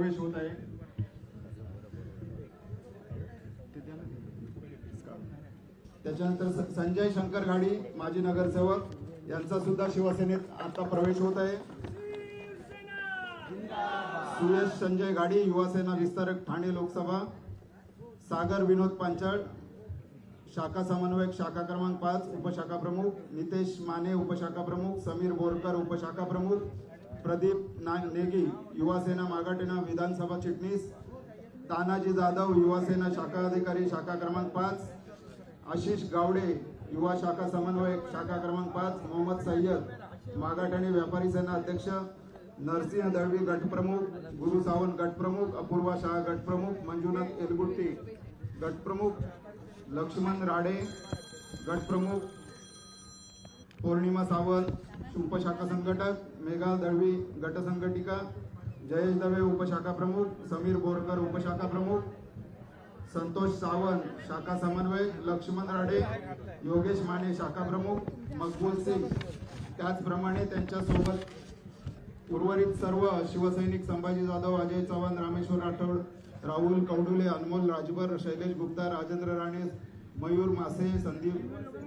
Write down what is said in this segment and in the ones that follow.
प्रवेश होत आहे. त्याच्यानंतर संजय शंकर घाडी माजी नगरसेवक यांचा सुद्धा शिवसेनेत आता प्रवेश होत आहे. सुरेश संजय घाडी युवासेना विस्तारक ठाणे लोकसभा. सागर विनोद पांचाळ शाखा समन्वयक शाखा क्रमांक पाच उपशाखा प्रमुख. नितेश माने उपशाखा प्रमुख. समीर बोरकर उपशाखा प्रमुख. प्रदीप नाग नेगी युवासेना मागाटेना विधानसभा चिटणीस तानाजी जाधव युवासेना शाखा अधिकारी शाखा क्रमांक पाच आशिष गावडे युवा शाखा समन्वयक शाखा क्रमांक पाच मोहम्मद सय्यद मागाठाणे व्यापारी सेना अध्यक्ष नरसिंह दळवी गटप्रमुख गुरु सावंत गटप्रमुख अपूर्वा शाह गटप्रमुख मंजुनाथ एलगुट्टी गटप्रमुख लक्ष्मण राडे गटप्रमुख पौर्णिमा सावंत उपशाखा संघटक मेघा दळवी गटसंघटिका जयेश दवे उपशाखा प्रमुख समीर बोरकर उपशाखा प्रमुख संतोष सावंत शाखा समन्वयक लक्ष्मण राडे योगेश माने शाखा प्रमुख मकबूल सिंग. त्याचप्रमाणे त्यांच्यासोबत उर्वरित सर्व शिवसैनिक संभाजी जाधव अजय चव्हाण रामेश्वर राठोड राहुल कवडुले अनमोल राजभर शैलेश गुप्ता राजेंद्र राणे मयूर मासे संदीप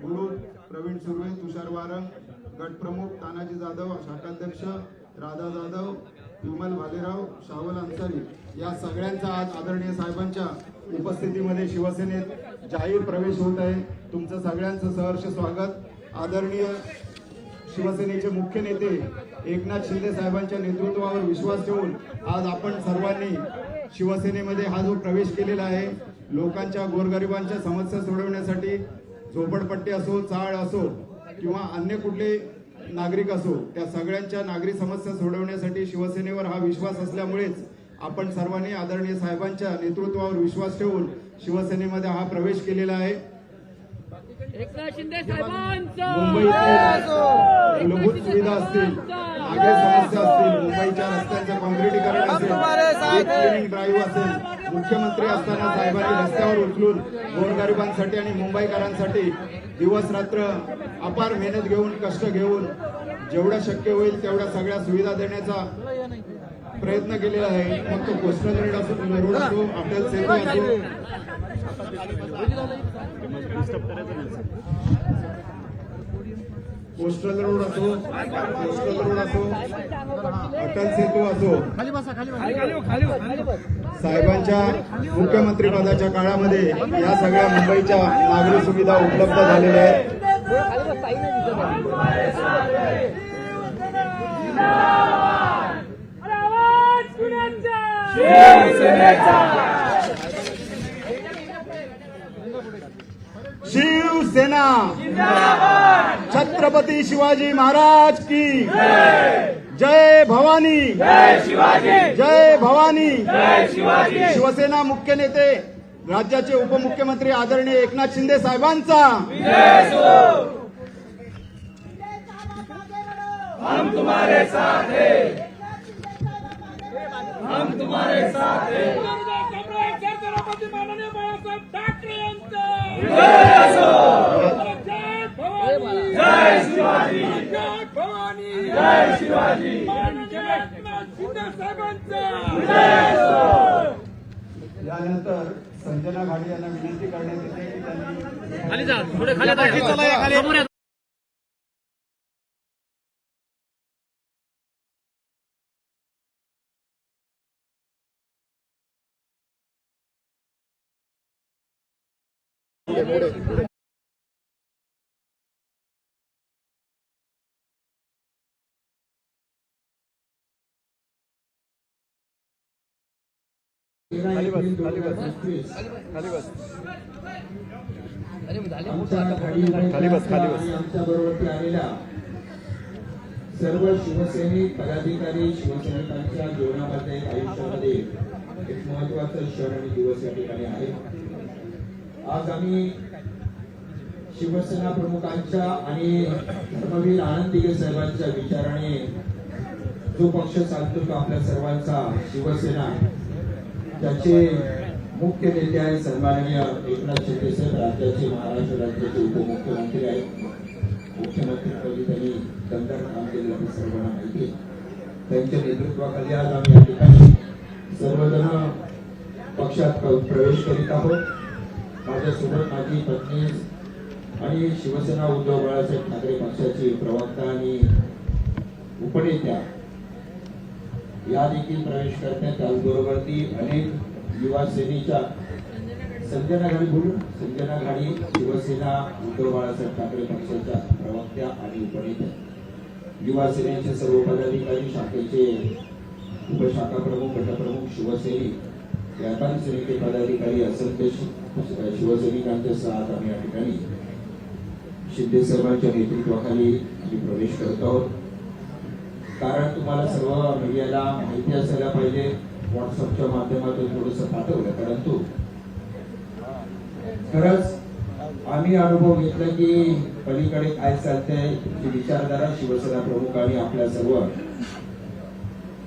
गुरु प्रवीण सुर्वे तुषार वारंग गटप्रमुख तानाजी जाधव शाखाध्यक्ष राधा जाधव विमल भालेराव शावल अन्सारी या सगळ्यांचा आज आदरणीय साहेबांच्या उपस्थितीमध्ये शिवसेनेत जाहीर प्रवेश होत आहे. तुमचं सगळ्यांचं सहर्ष स्वागत. आदरणीय शिवसेनेचे मुख्य नेते एकनाथ शिंदे साहेबांच्या नेतृत्वावर विश्वास ठेवून आज आपण सर्वांनी शिवसेनेमध्ये हा जो प्रवेश केलेला आहे लोकांच्या गोरगरिबांच्या समस्या सोडवण्यासाठी झोपडपट्टी असो चाळ असो किंवा अन्य कुठले नागरिक असो त्या सगळ्यांच्या नागरी समस्या सोडवण्यासाठी शिवसेनेवर हा विश्वास असल्यामुळेच आपण सर्वांनी आदरणीय साहेबांच्या नेतृत्वावर विश्वास ठेवून शिवसेनेमध्ये हा प्रवेश केलेला आहे. एकनाथ शिंदे साहेबांचा! मुंबईतील मूलभूत सुविधा असतील नागरी समस्या असतील मुंबईच्या रस्त्यांचं काँक्रिटीकरण असेल ड्राईव्ह असेल मुख्यमंत्री असताना साहेबांनी रस्त्यावर उचलून गोरगरिबांसाठी आणि मुंबईकरांसाठी दिवस रात्र अपार मेहनत घेऊन कष्ट घेऊन जेवढं शक्य होईल तेवढ्या सगळ्या सुविधा देण्याचा प्रयत्न केलेला आहे. मग तो कोस्टल रोड असो रोड असो आपल्याला सेतू असो. कोस्टल रोड असो कोस्टल रोड असो अटल सेतू असो. साहेबांच्या मुख्यमंत्री पदाच्या काळामध्ये या सगळ्या मुंबईच्या नागरी सुविधा उपलब्ध झालेल्या आहेत. शिवसेना! छत्रपती शिवाजी महाराज की। जय भवानी। जय भवानी। शिवसेना मुख्य नेते राज्याचे उपमुख्यमंत्री आदरणीय एकनाथ शिंदे साहेबांचा। छत्रपती माननीय बाळासाहेब ठाकरे यांचा जय शिवाजी जय भवानी जय शिवाजी यानंतर संजना घाडी यांना विनंती करण्यात येते की त्यांनी खाली जा थोडे खाली समोर या. खाली बस खाली बस. आमच्या बरोबर आलेल्या सर्व शिवसैनिक पदाधिकारी शिवसैनिकांच्या जीवनामध्ये आयुष्यामध्ये एक महत्त्वाचा क्षण आणि दिवस या ठिकाणी आहे. आज आम्ही शिवसेना प्रमुखांच्या आणि धर्मवीर आनंद दिगे साहेबांच्या विचाराने जो पक्ष चालतो तो आपल्या सर्वांचा शिवसेना त्याचे मुख्य नेते आहेत सन्माननीय एकनाथ शिंदे साहेब राज्याचे महाराष्ट्र राज्याचे उपमुख्यमंत्री आहेत. मुख्यमंत्रीपदी त्यांनी दमदार काम केलं आहे सर्वांना माहिती त्यांच्या नेतृत्वाखाली आज आम्ही या ठिकाणी सर्वजण पक्षात प्रवेश करीत आहोत. माझ्यासोबत माझी पत्नी आणि शिवसेना उद्धव बाळासाहेब ठाकरे पक्षाची प्रवक्ता आणि उपनेत्या या देखील प्रवेश करतात त्याचबरोबर ती अनेक युवा सेनेच्या संजना घाडी बोलून संजना घाडी शिवसेना उद्धव बाळासाहेब ठाकरे पक्षाच्या प्रवक्त्या आणि उपनेत्या युवा सेनेचे सर्व पदाधिकारी शाखेचे उपशाखा प्रमुख गटप्रमुख शिवसैनिक व्यापारी सेनेचे पदाधिकारी असंख्य शिवसैनिकांच्या साथ आम्ही या ठिकाणी शिंदे साहेबांच्या नेतृत्वाखाली आम्ही प्रवेश करत आहोत. कारण तुम्हाला सर्व मीडियाला माहिती असायला पाहिजे. व्हॉट्सअपच्या माध्यमातून थोडस पाठवलं. परंतु खरंच आम्ही अनुभव घेतला की पलीकडे काय चालतंय ही विचारधारा शिवसेना प्रमुख आणि आपल्या सर्व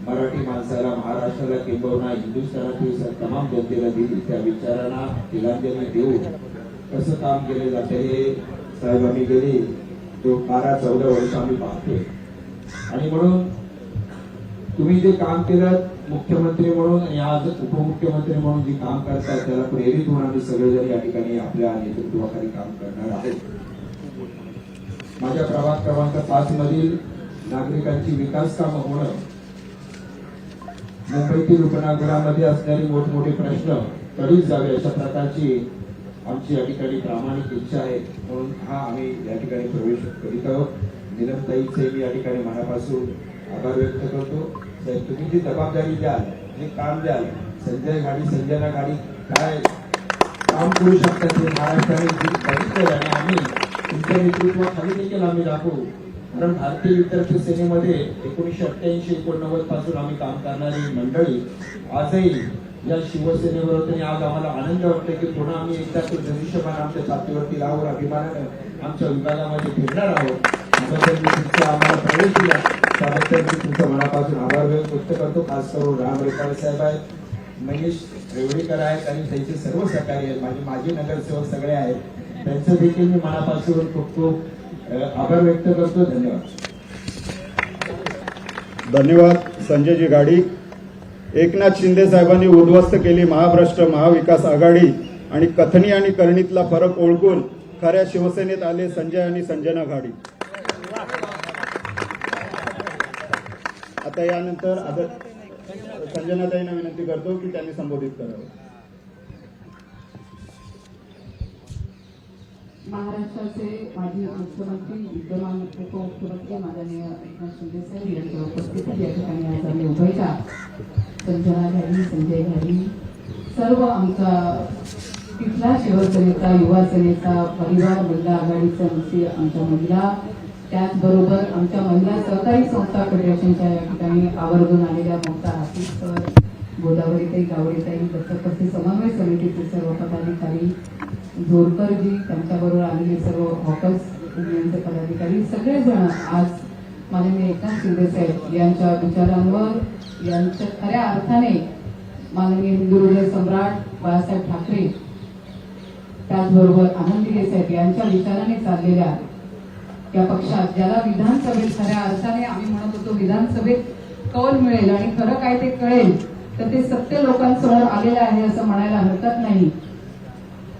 मराठी माणसाला महाराष्ट्राला किंबहुना हिंदुस्थानातील तमाम जनतेला दिली. त्या विचारांना तिलांजली देऊन कसं काम केले जाते हे साहेब आम्ही गेली. जो बारा चौदा वर्ष आम्ही पाहतोय. आणि म्हणून तुम्ही जे काम केलं मुख्यमंत्री म्हणून आणि आज उपमुख्यमंत्री म्हणून जे काम करतात त्याला प्रेरित होऊन आम्ही सगळेजण या ठिकाणी आपल्या नेतृत्वाखाली काम करणार आहोत. माझ्या प्रभाग क्रमांक पाच मधील नागरिकांची विकास कामं होणं मुंबईतील उपनगरामध्ये असणारे मोठमोठे प्रश्न तडीत जावे अशा प्रकारची आमची या ठिकाणी प्रामाणिक इच्छा आहे. म्हणून हा आम्ही या ठिकाणी प्रवेश करीत आहोत. निलमताईचे मी या ठिकाणी मनापासून आभार व्यक्त करतो. साहेब तुम्ही जी जबाबदारी द्याल जे काम द्याल संजय गाडी संजयला गाडी काय काम करू शकतात ते महाराष्ट्राने बघितलं आणि आम्ही तुमच्या नेतृत्वाखाली देखील आम्ही दाखवू. कारण भारतीय विद्यार्थी सेनेमध्ये एकोणीशे अठ्ठ्याऐंशी एकोणनव्वदपासून आम्ही काम करणारी मंडळी आजही या शिवसेनेवर होते आज आम्हाला आनंद वाटतो की पुन्हा आम्ही एकदा तो धनुष्यमान आमच्या छातीवरती लावून अभिमानानं आमच्या विभागामध्ये फिरणार आहोत. आम्हाला प्रवेश दिला. त्याबद्दल मी तुमच्या मनापासून आभार व्यक्त करतो. खास करून राम रेपाळे साहेब आहेत महेश रेवडीकर आहेत आणि त्यांचे सर्व सहकारी आहेत. माझे माजी नगरसेवक सगळे आहेत. त्यांचं देखील मी मनापासून खूप खूप आभार व्यक्त करतो. धन्यवाद. धन्यवाद संजयजी गाडी. एकनाथ शिंदे साहेबांनी उद्ध्वस्त केली महाभ्रष्ट महाविकास आघाडी आणि कथनी आणि करणीतला फरक ओळखून खऱ्या शिवसेनेत आले संजय आणि संजना घाडी आता यानंतर आता संजनाताईंना विनंती करतो की त्यांनी संबोधित करावं. महाराष्ट्राचे माजी मुख्यमंत्री विद्यमान उपमुख्यमंत्री माननीय एकनाथ शिंदे साहेब यांच्या उपस्थितीत या ठिकाणी आज आम्ही उभयता संजना घाडी संजय घाडी सर्व आमचा तिथला शिवसेनेचा युवा सेनेचा परिवार महिला आघाडीचा नुसते आमच्या महिला त्याचबरोबर आमच्या महिला सहकारी संस्था फेडरेशनच्या या ठिकाणी आवर्जून आलेल्या ममता हातीस सर गोदावरीताई गावडेताई दत्तपती समन्वय समितीचे सर्व पदाधिकारी जोरकरजी त्यांच्याबरोबर आलेले सर्व हॉकर्स युनियनचे पदाधिकारी सगळेजण आज माननीय एकनाथ शिंदे साहेब यांच्या विचारांवर यांच्या खऱ्या अर्थाने माननीय हिंदू हृदय सम्राट बाळासाहेब ठाकरे त्याचबरोबर आनंदीगे साहेब यांच्या विचाराने चाललेल्या या पक्षात ज्याला विधानसभेत खऱ्या अर्थाने आम्ही म्हणत होतो विधानसभेत कौल मिळेल आणि खरं काय ते कळेल तर ते सत्य लोकांसमोर आलेलं आहे असं म्हणायला हरकत नाही.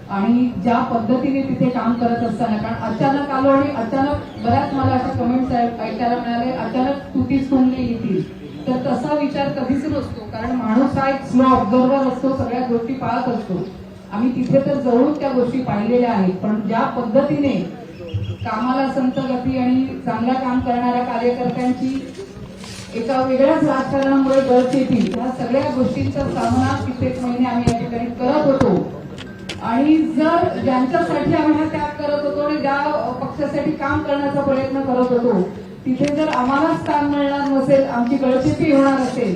आणि ज्या पद्धतीने तिथे काम करत असताना कारण अचानक आलो आणि अचानक बऱ्याच मला अशा कमेंट्स ऐकायला मिळाले अचानक तुटी सुनली येतील तर तसा विचार कधीच नसतो कारण माणूस हा एक स्लो ऑब्झर्वर असतो सगळ्या गोष्टी पाळत असतो. आम्ही तिथे तर जवळून त्या गोष्टी पाहिलेल्या आहेत पण ज्या पद्धतीने कामाला संत गती आणि चांगलं काम करणाऱ्या कार्यकर्त्यांची एका वेगळ्याच राजकारणामुळे गळत येतील. ह्या सगळ्या गोष्टींचा सामना कित्येक महिने आम्ही या ठिकाणी करत होतो. आणि जर ज्यांच्यासाठी आम्ही हा त्याग करत होतो आणि ज्या पक्षासाठी काम करण्याचा प्रयत्न करत होतो तिथे जर आम्हाला स्थान मिळणार नसेल आमची गळचेपी होणार असेल.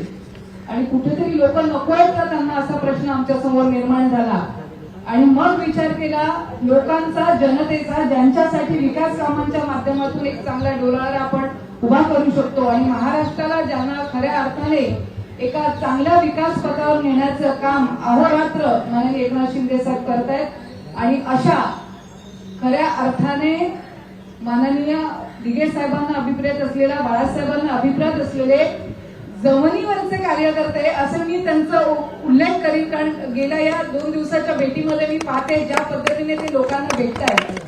आणि कुठेतरी लोक नको आहेत का त्यांना असा प्रश्न आमच्यासमोर निर्माण झाला? आणि मग विचार केला लोकांचा जनतेचा ज्यांच्यासाठी विकास कामांच्या माध्यमातून एक चांगला डोलारा आपण उभा करू शकतो. आणि महाराष्ट्राला ज्यांना खऱ्या अर्थाने एका चांगल्या विकास पथावर नेण्याचं काम अहोरात्र माननीय एकनाथ शिंदे साहेब करतायत. आणि अशा खऱ्या अर्थाने माननीय दिगे साहेबांना अभिप्रेत असलेला बाळासाहेबांना अभिप्रेत असलेले जमिनीवरचे कार्यकर्ते असं मी त्यांचा उल्लेख करीन कारण गेल्या या दोन दिवसाच्या भेटीमध्ये मी पाहते ज्या पद्धतीने ते लोकांना भेटतायत.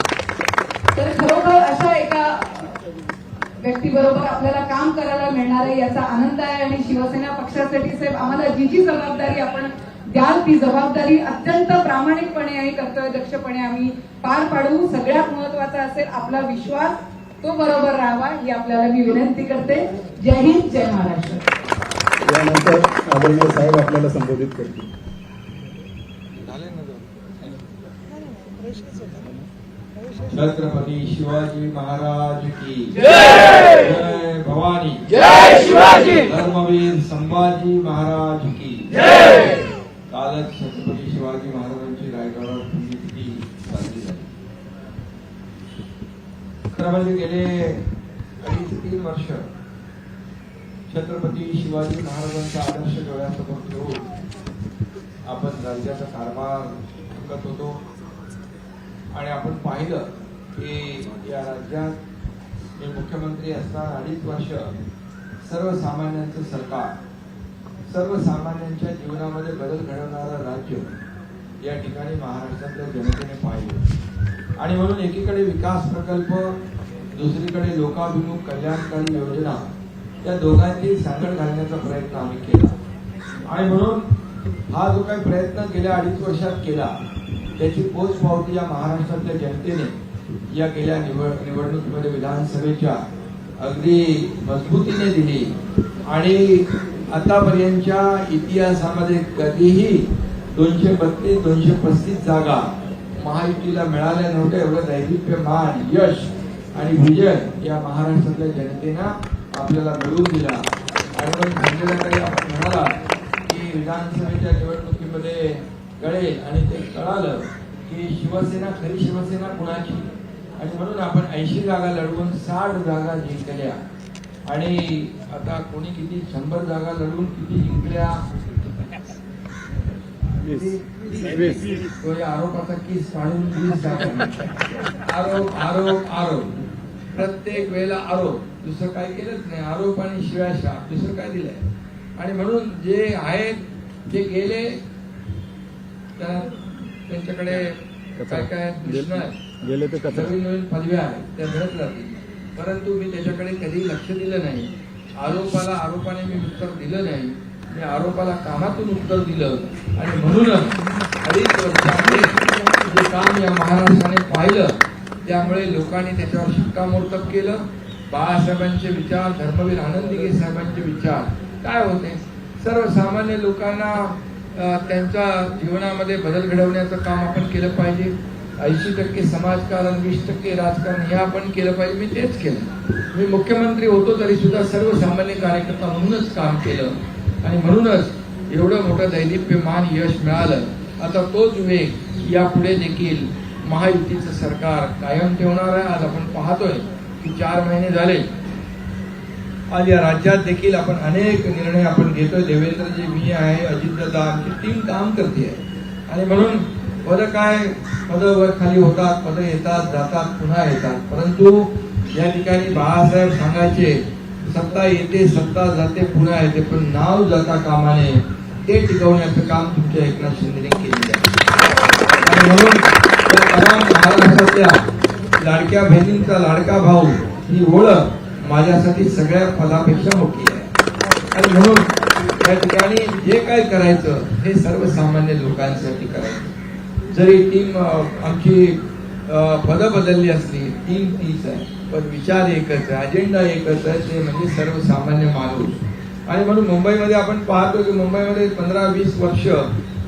तर खरोखर अशा एका व्यक्तीबरोबर आपल्याला काम करायला मिळणार आहे याचा आनंद आहे आणि शिवसेना पक्षासाठी साहेब आम्हाला जी जी जबाबदारी आपण द्याल ती जबाबदारी अत्यंत प्रामाणिकपणे आणि कर्तव्यदक्षपणे आम्ही पार पाडू. सगळ्यात महत्त्वाचा असेल आपला विश्वास तो बरोबर राहावा ही आपल्याला मी विनंती करते. जय हिंद जय महाराष्ट्र. यानंतर आदरणीय साहेब आपल्याला संबोधित करतील. छत्रपती शिवाजी महाराज की जय! भवानी. जय शिवाजी! धर्मवीर संभाजी महाराज की कालच छत्रपती शिवाजी महाराजांची रायगडावर पुण्यतिथी साजरी झाली. खरं म्हणजे गेले अडीच तीन वर्ष छत्रपती शिवाजी महाराजांचा आदर्श डोळ्यासमोर ठेवून आपण राज्याचा कारभार करत होतो. आणि आपण पाहिलं की या राज्यात मी मुख्यमंत्री असताना अडीच वर्ष सर्वसामान्यांचं सरकार सर्वसामान्यांच्या जीवनामध्ये बदल घडवणारं राज्य या ठिकाणी महाराष्ट्रातल्या जनतेने पाहिले. आणि म्हणून एकीकडे विकास प्रकल्प दुसरीकडे लोकाभिमुख कल्याणकारी योजना या दोघांची सांगड घालण्याचा प्रयत्न आम्ही केला. आणि म्हणून हा जो काही प्रयत्न गेल्या अडीच वर्षात केला त्याची पोचपावती या महाराष्ट्रातल्या जनतेने या गेल्या निवड निवडणुकीमध्ये विधानसभेच्या अगदी मजबूतीने दिली. आणि आतापर्यंतच्या इतिहासामध्ये कधीही दोनशे बत्तीस दोनशे पस्तीस जागा महायुतीला मिळाल्या नव्हत्या एवढं दैदिप्यमान यश आणि विजय या महाराष्ट्रातल्या जनतेनं आपल्याला मिळवून दिला. आणि आपण म्हणाला की विधानसभेच्या निवडणुकीमध्ये कळेल आणि ते कळालं की शिवसेना खरी शिवसेना कुणाची? आणि म्हणून आपण ऐंशी जागा लढवून साठ जागा जिंकल्या. आणि आता कोणी किती? शंभर जागा लढवून किती जिंकल्या? तो या आरोपाचा केस काढून वीस जागा आरोप आरोप आरोप. प्रत्येक वेळेला आरोप. दुसरं काय केलंच नाही. आरोप आणि शिवाय शाप दुसरं काय दिलंय? आणि म्हणून जे आहेत जे गेले त्या- त्यांच्याकडे काय काय गेले ते नवीन नवीन पदव्या आहेत. त्या मिळत राहतील. परंतु मी त्याच्याकडे कधी लक्ष दिलं नाही. आरोपाला आरोपाने मी उत्तर दिलं नाही. मी आरोपाला कामातून उत्तर दिलं. आणि म्हणूनच अडीच वर्षामध्ये जे काम या महाराष्ट्राने पाहिलं त्यामुळे लोकांनी त्याच्यावर शिक्कामोर्तब केलं. बाळासाहेबांचे विचार धर्मवीर आनंदीगे साहेबांचे विचार. काय होते? सर्वसामान्य लोकांना त्यांच्या जीवनामध्ये बदल घडवण्याचं काम आपण केलं पाहिजे. ऐंशी टक्के समाजकारण वीस टक्के राजकारण हे आपण केलं पाहिजे. मी तेच केलं. मी मुख्यमंत्री होतो तरी सुद्धा सर्वसामान्य कार्यकर्ता म्हणूनच काम केलं. आणि म्हणूनच एवढं मोठं दैदिप्यमान यश मिळालं. आता तोच वेग यापुढे देखील महायुतीचं सरकार कायम ठेवणार आहे. आज आपण पाहतोय की चार महिने झाले. आज या राज्यात देखील आपण अनेक निर्णय आपण घेतोय. देवेंद्रजी मी आहे अजितदादा आमची टीम काम करते आणि म्हणून पद काय? पद वर खाली होतात पद येतात जातात पुन्हा येतात. परंतु या ठिकाणी बाळासाहेब सांगायचे सत्ता येते सत्ता जाते पुन्हा येते पण नाव जाता कामाने ते टिकवण्याचं काम तुमच्या एकनाथ शिंदेने केलेलं आहे. आणि म्हणून तमाम महाराष्ट्रातल्या लाडक्या बहिणींचा लाडका भाऊ ही ओळख माझ्यासाठी सगळ्या फलापेक्षा मोठी आहे. आणि म्हणून या ठिकाणी जे काय करायचं हे सर्वसामान्य लोकांसाठी करायचं. जरी टीम आमची पदं बदलली असली टीम तीच आहे पण विचार एकच आहे अजेंडा एकच आहे ते म्हणजे सर्वसामान्य माणूस. आणि म्हणून मुंबईमध्ये आपण पाहतो की मुंबईमध्ये पंधरा वीस वर्ष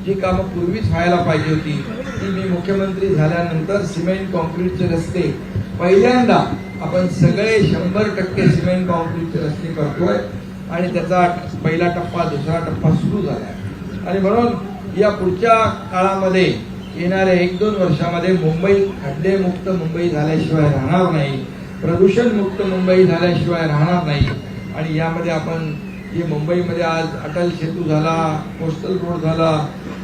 जी कामं पूर्वीच व्हायला पाहिजे होती ती मी मुख्यमंत्री झाल्यानंतर सिमेंट कॉन्क्रीटचे रस्ते पहिल्यांदा आपण सगळे शंभर टक्के सिमेंट कॉन्क्रीटचे रस्ते करतोय आणि त्याचा पहिला टप्पा दुसरा टप्पा सुरू झालाय. आणि म्हणून या पुढच्या काळामध्ये येणाऱ्या एक दोन वर्षामध्ये मुंबई खड्डेमुक्त मुंबई झाल्याशिवाय राहणार नाही प्रदूषणमुक्त मुंबई झाल्याशिवाय राहणार नाही. आणि यामध्ये आपण जे मुंबईमध्ये आज अटल सेतू झाला कोस्टल रोड झाला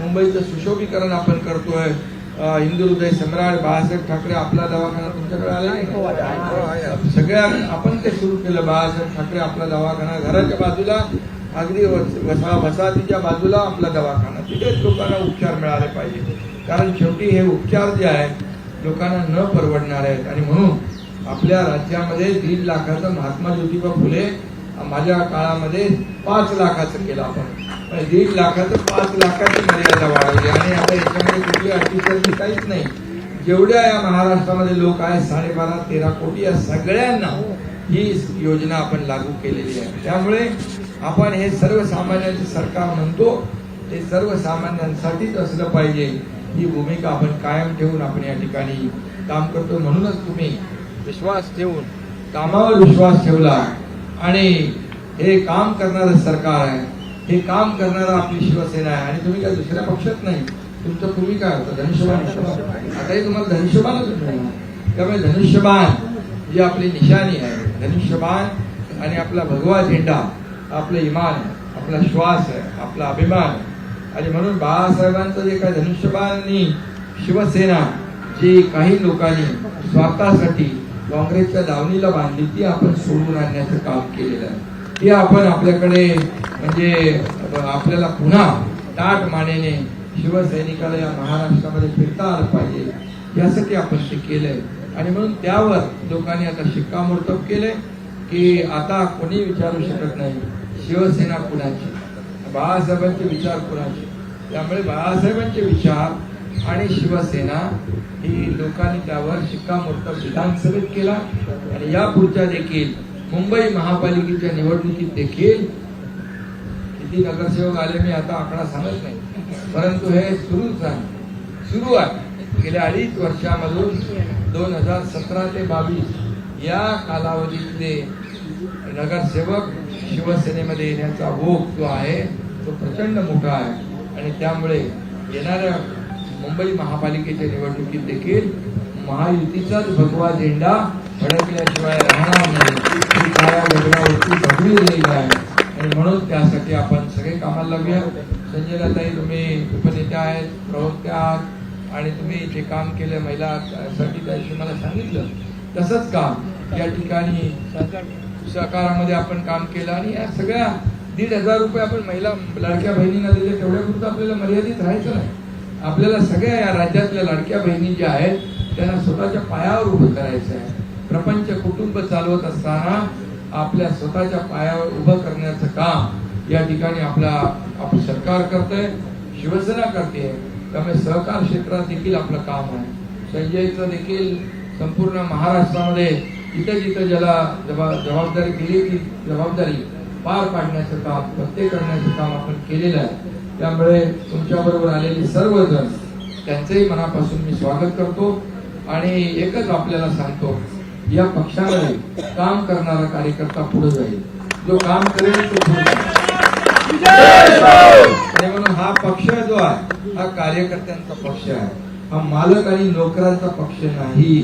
मुंबईचं सुशोभीकरण आपण करतोय. हिंदू हृदय सम्राट बाळासाहेब ठाकरे आपला दवाखाना तुमच्याकडे आला नाही सगळ्या आपण ते सुरू केलं बाळासाहेब ठाकरे आपला दवाखाना घराच्या बाजूला अगदी वस- वसा वसाहतीच्या बाजूला आपला दवाखाना. तिथेच लोकांना उपचार मिळाले पाहिजे. कारण शेवटी हे उपचार जे आहेत लोकांना न परवडणार आहेत. आणि म्हणून आपल्या राज्यामध्ये दीड लाखाचं महात्मा ज्योतिबा फुले माझ्या काळामध्ये पाच लाखाचं केलं आपण. दीड लाखाचं पाच लाखाची मर्यादा वाढवली. आणि आता याच्यामध्ये कुठली अटीशर्ती काहीच नाही. जेवढ्या या महाराष्ट्रामध्ये लोक आहेत साडेबारा तेरा कोटी या सगळ्यांना ही. योजना आपण लागू केलेली आहे. त्यामुळे आपण हे सर्वसामान्यांचे सरकार म्हणतो ते सर्वसामान्यांसाठीच असलं पाहिजे. ही भूमिका आपण कायम ठेवून आपण या ठिकाणी काम करतो. म्हणूनच तुम्ही विश्वास ठेवून कामावर विश्वास ठेवला. आणि हे काम करणारं सरकार आहे हे काम करणारा आपली शिवसेना आहे. आणि तुम्ही काय दुसऱ्या पक्षात नाही तुमचं पूर्वी काय होतं? धनुष्यबाण आताही तुम्हाला धनुष्यबाणच त्यामुळे धनुष्यबाण ही आपली निशाणी आहे. धनुष्यबाण आणि आपला भगवा झेंडा आपलं इमान आपला श्वास आहे आपला अभिमान आणि म्हणून बाळासाहेबांचं जे काय धनुष्यबाणांनी शिवसेना जी काही लोकांनी स्वार्थासाठी काँग्रेसच्या लावणीला बांधली ती आपण सोडून आणण्याचं काम केलेलं आहे. ती आपण आपल्याकडे म्हणजे आपल्याला पुन्हा ताट मानेने शिवसैनिकाला या महाराष्ट्रामध्ये फिरता आलं पाहिजे यासाठी आपण ते केलंय. आणि म्हणून त्यावर लोकांनी आता शिक्कामोर्तब केलंय की आता कोणी विचारू शकत नाही शिवसेना कुणाची? बाळासाहेबांचे विचार कुणाचे? त्यामुळे बाळासाहेबांचे विचार आणि शिवसेना ही लोकांनी त्यावर शिक्कामोर्तब विधानसभेत केला. आणि यापुढच्या देखील मुंबई महापालिकेच्या निवडणुकीत देखील किती नगरसेवक आले मी आता आकडा सांगत नाही. परंतु हे सुरूच आहे. सुरू आहे. गेल्या अडीच वर्षामधून दोन हजार सतरा ते बावीस या कालावधीतले नगरसेवक शिवसेनेमध्ये येण्याचा ओघ जो आहे तो प्रचंड मोठा आहे. आणि त्यामुळे येणाऱ्या मुंबई महापालिकेच्या निवडणुकीत देखील महायुतीचाच भगवा झेंडा फडकल्याशिवाय राहणार नाही. काळ्या वेगळ्यावरती भगवी राहील आहे. आणि म्हणून त्यासाठी आपण सगळे कामाला लागूया. संजयलाताई तुम्ही उपनेत्या आहेत प्रवक्त्या आहात आणि तुम्ही जे काम केलं महिला त्याविषयी मला सांगितलं. तसंच काम. या ठिकाणी सहकारामध्ये आपण काम केलं आणि या सगळ्या दीड हजार रुपये आपण महिला लाडक्या बहिणींना दिले तेवढ्यापुरतं आपल्याला मर्यादित राहायचं नाही. आपल्याला सगळ्या या राज्यातल्या लाडक्या बहिणी ज्या आहेत त्यांना स्वतःच्या पायावर उभं करायचं आहे. प्रपंच कुटुंब चालवत असताना आपल्या स्वतःच्या पायावर उभं करण्याचं काम या ठिकाणी आपला आपलं सरकार करतंय शिवसेना करते. त्यामुळे सहकार क्षेत्रात देखील आपलं काम आहे. संजयचं देखील संपूर्ण महाराष्ट्रामध्ये जिथं जिथं ज्याला जबा जबाबदारी दिली ती जबाबदारी पार पाडण्याचं काम प्रत्येक करण्याचं काम आपण केलेलं आहे. त्यामुळे तुमच्याबरोबर आलेले सर्वजण त्यांचंही मनापासून मी स्वागत करतो आणि एकच आपल्याला सांगतो या पक्षामध्ये काम करणारा कार्यकर्ता पुढे जाईल. जो काम करेल तो पुढे जाईल. म्हणून हा पक्ष जो आहे हा कार्यकर्त्यांचा पक्ष आहे. हा मालक आणि नोकरांचा पक्ष नाही.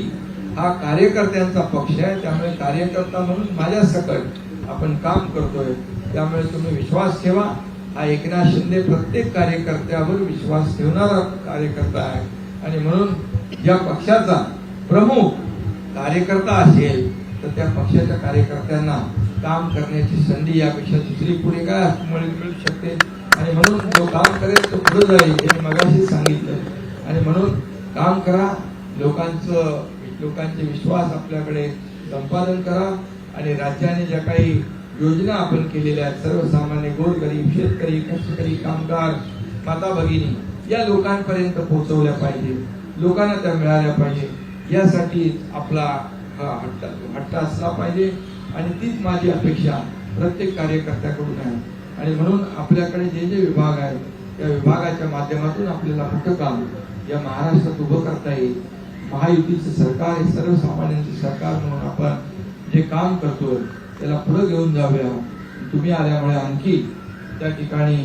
हा कार्यकर्त्यांचा पक्ष आहे. त्यामुळे कार्यकर्ता म्हणून माझ्या सकट आपण काम करतोय. त्यामुळे तुम्ही विश्वास ठेवा. हा एकनाथ शिंदे प्रत्येक कार्यकर्त्यावर विश्वास ठेवणारा कार्यकर्ता आहे. आणि म्हणून या पक्षाचा प्रमुख कार्यकर्ता असेल तर त्या पक्षाच्या कार्यकर्त्यांना काम करण्याची संधी यापेक्षा दुसरी पुढे काय मिळू मिळू शकते? आणि म्हणून जो काम करेल तो पुढे जाईल हे मी मगाशी सांगितलं. आणि म्हणून काम करा लोकांचं लोकांचे विश्वास आपल्याकडे संपादन करा. आणि राज्याने ज्या काही योजना आपण केलेल्या आहेत. सर्वसामान्य गोरगरीब शेतकरी कष्टकरी कामगार माता भगिनी या लोकांपर्यंत पोहोचवल्या पाहिजे. लोकांना त्या मिळाल्या पाहिजे. यासाठी आपला हा हट्ट हट्ट असला पाहिजे. आणि तीच माझी अपेक्षा प्रत्येक कार्यकर्त्याकडून आहे. आणि म्हणून आपल्याकडे जे जे विभाग आहेत त्या विभागाच्या माध्यमातून आपल्याला मोठं काम या महाराष्ट्रात उभं करता येईल. महायुतीचं सरकार हे सर्वसामान्यांचं सरकार म्हणून आपण जे काम करतोय त्याला पुढे घेऊन जाऊया. तुम्ही आल्यामुळे आणखी त्या ठिकाणी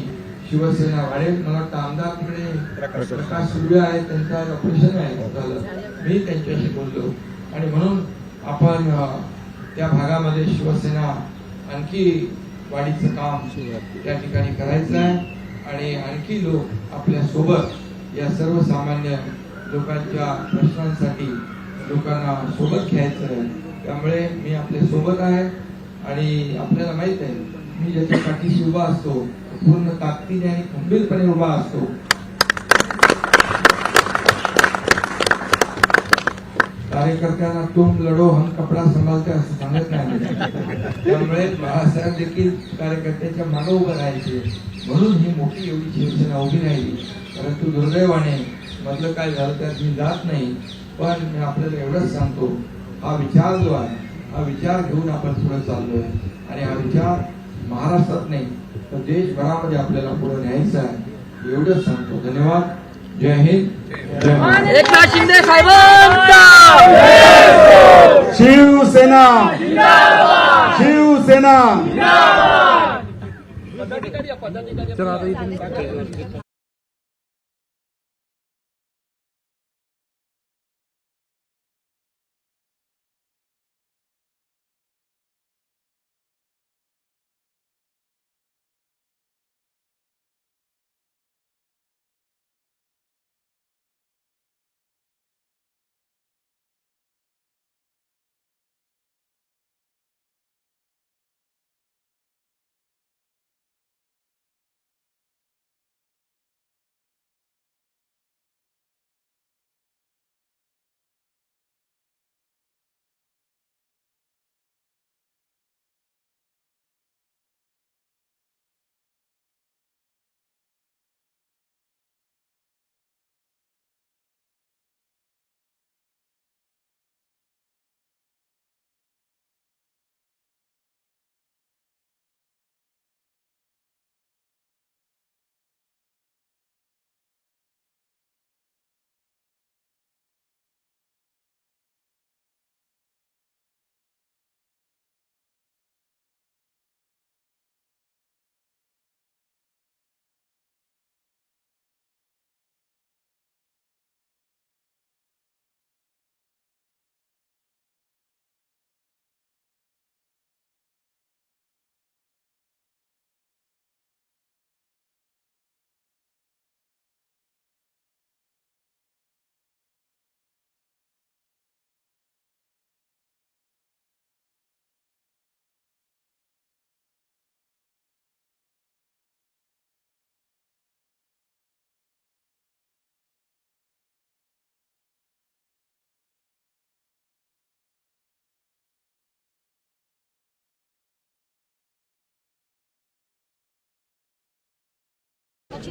शिवसेना वाढेल. मला वाटतं आमदार तिकडे प्रकाश सुर्वे आहे त्यांचं आज ऑपरेशन आहे झालं. मी त्यांच्याशी बोललो. आणि म्हणून आपण त्या भागामध्ये शिवसेना आणखी वाढीचं काम त्या ठिकाणी करायचं आहे. आणि आणखी लोक आपल्यासोबत या सर्वसामान्य लोकांच्या प्रश्नांसाठी लोकांना सोबत घ्यायचं आहे. त्यामुळे मी आपल्यासोबत आहे. आणि आपल्याला माहीत आहे मी ज्याच्या पाठीशी उभा असतो पूर्ण ताकदीने आणि खंबीरपणे उभा असतो. कार्यकर्त्यांना तुम लढो हम कपडा संभालते असं सांगत नाही त्यामुळे बाळासाहेब देखील कार्यकर्त्याच्या मागे उभं राहायचे. म्हणून ही मोठी एवढी शिवसेना उभी राहिली. परंतु दुर्दैवाने मधलं काय झालं त्यात मी जात नाही. पण मी आपल्याला एवढंच सांगतो हा विचार जो आहे हा विचार घेऊन आपण पुढे चाललोय. आणि हा विचार महाराष्ट्रात नाही तर देशभरामध्ये आपल्याला पुढे न्यायचा आहे. एवढंच सांगतो. धन्यवाद. जय हिंद. जय महाराष्ट्र. एकनाथ शिंदे साहेबांचा! शिवसेना! शिवसेना!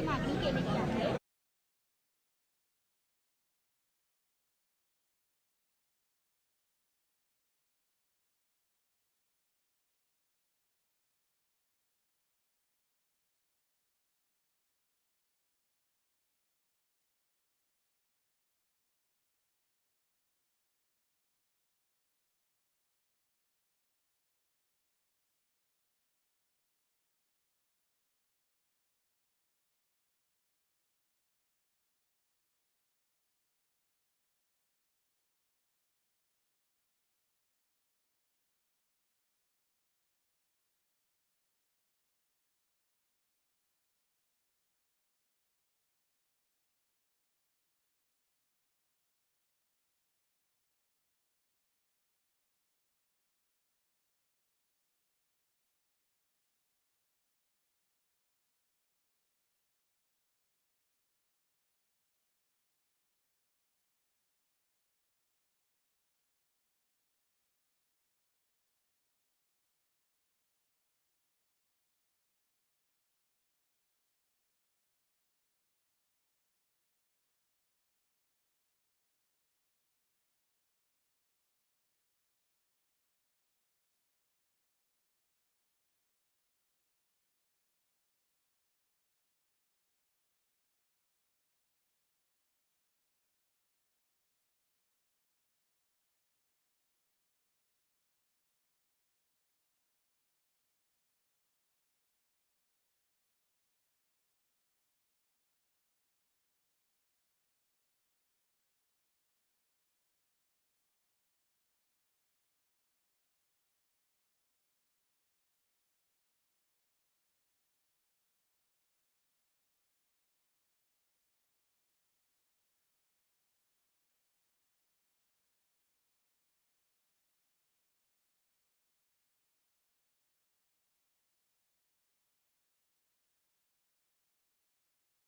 मागणी केलेली आहे.